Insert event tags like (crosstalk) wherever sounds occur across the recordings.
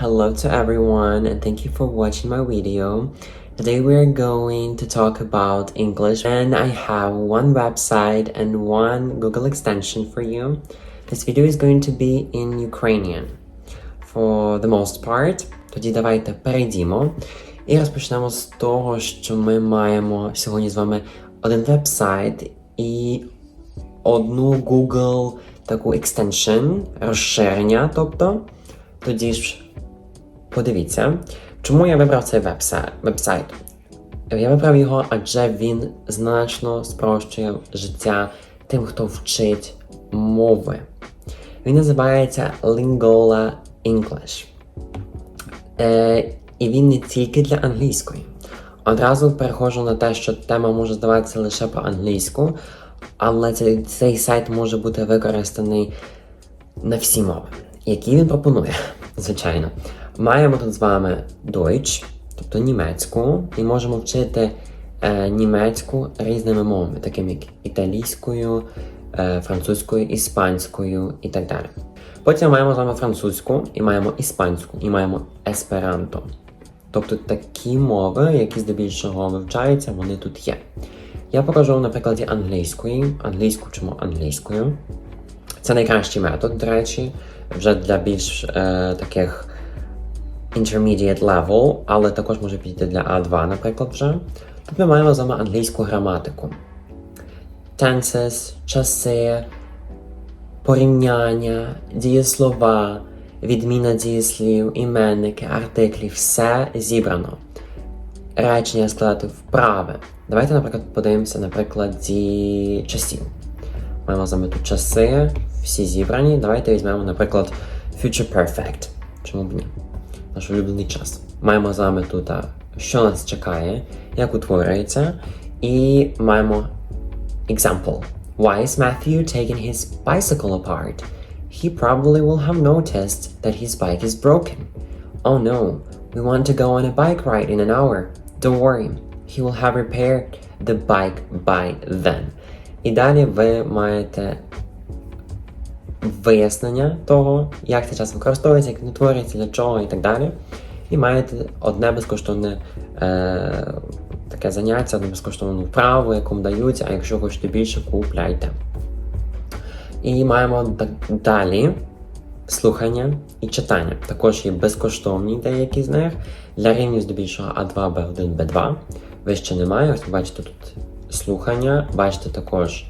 Hello to everyone and thank you for watching my video. Today we are going to talk about English and I have one website and one Google extension for you. This video is going to be in Ukrainian for the most part. Тоді давайте перейдімо і розпочнемо з того, що ми маємо сьогодні з вами один вебсайт і одну Google таку extension, розширення, тобто. Тоді ж подивіться, чому я вибрав цей вебсайт. вебсайт. Я вибрав його, адже він значно спрощує життя тим, хто вчить мови. Він називається Lingola English. Е, і він не тільки для англійської. Одразу переходжу на те, що тема може здаватися лише про англійську, але цей, цей сайт може бути використаний на всі мови, які він пропонує, (laughs) звичайно. Маємо тут з вами Deutsch, тобто німецьку, і можемо вчити е, німецьку різними мовами, такими як італійською, е, французькою, іспанською і так далі. Потім маємо з вами французьку, і маємо іспанську, і маємо есперанто. Тобто такі мови, які здебільшого вивчаються, вони тут є. Я покажу на прикладі англійської, англійську вчимо англійською. Це найкращий метод, до речі, вже для більш е, таких intermediate level, але також може підійти для A2, наприклад, вже. Тут ми маємо з вами англійську граматику. Tenses, часи, порівняння, дієслова, відміна дієслів, іменники, артиклі, все зібрано. Речення складати вправи. Давайте, наприклад, подивимося на прикладі часів. Маємо з вами тут часи, всі зібрані. Давайте візьмемо, наприклад, Future Perfect. Чому б ні? Наш улюблений час. Маємо з вами тут, а, що нас чекає, як утворюється, і маємо example. Why is Matthew taking his bicycle apart? He probably will have noticed that his bike is broken. Oh no, we want to go on a bike ride in an hour. Don't worry, he will have repaired the bike by then. І далі ви маєте вияснення того, як цей час використовується, як він утворюється, для чого і так далі. І маєте одне безкоштовне е, таке заняття, одну безкоштовну вправу, яку дають, а якщо хочете більше, купляйте. І маємо далі слухання і читання. Також є безкоштовні деякі з них для рівнів здебільшого А2, Б1, Б2. Вище немає. Ось ви бачите тут слухання, бачите також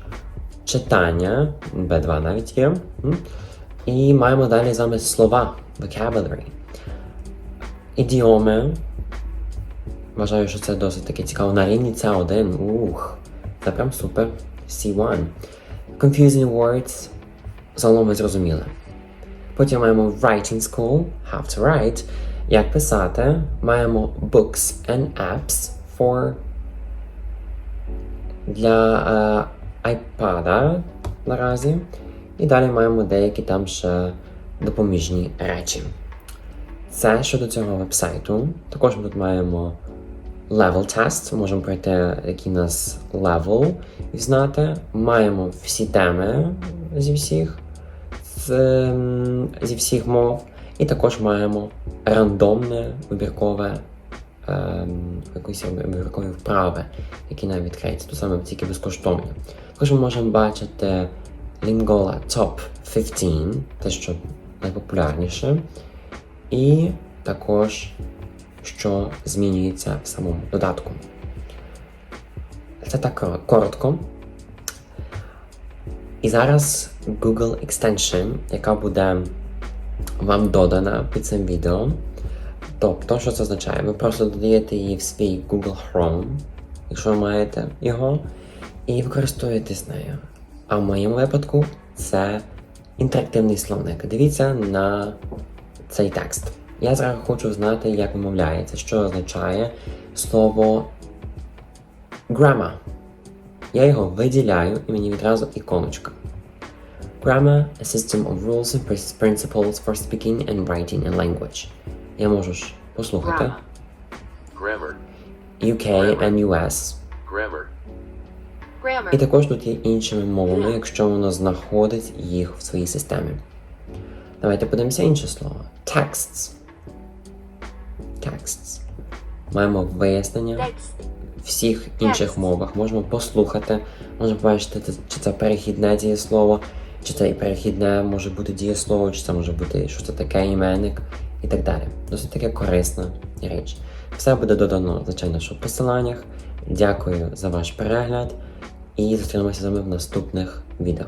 читання, Б2 навіть є. І маємо далі з вами слова, vocabulary. Ідіоми. Вважаю, що це досить таки цікаво. На рівні С1. Ух, це прям супер. C1. Confusing words. Загалом ми зрозуміли. Потім маємо writing school, how to write. Як писати. Маємо books and apps for для е, iPad наразі. І далі маємо деякі там ще допоміжні речі. Це щодо цього вебсайту. Також ми тут маємо level test, можемо пройти, який нас level і знати. Маємо всі теми зі всіх, ем, зі всіх мов. І також маємо рандомне вибіркове ем, якісь вибіркові вправи, які нам відкриються, то саме тільки безкоштовні. Також ми можемо бачити Lingola Top 15, те, що найпопулярніше, і також що змінюється в самому додатку. Це так коротко. І зараз Google Extension, яка буде вам додана під цим відео. Тобто, що це означає? Ви просто додаєте її в свій Google Chrome, якщо ви маєте його, і використовуєтесь нею. А в моєму випадку це інтерактивний словник. Дивіться на цей текст. Я зараз хочу знати, як вимовляється, що означає слово grammar. Я його виділяю і мені відразу іконочка. Grammar – a system of rules and principles for speaking and writing a language. Я можу ж послухати. Grammar. UK and US. Grammar. І також тут є іншими мовами, якщо воно знаходить їх в своїй системі. Давайте подивимося інше слово. Texts. texts. Маємо вияснення Текст. всіх інших мовах. Можемо послухати, можемо побачити, чи це перехідне дієслово, чи це і перехідне може бути дієслово, чи це може бути що це таке іменник і так далі. Досить таке корисна річ. Все буде додано, звичайно, що в посиланнях. Дякую за ваш перегляд і зустрінемося з вами в наступних відео.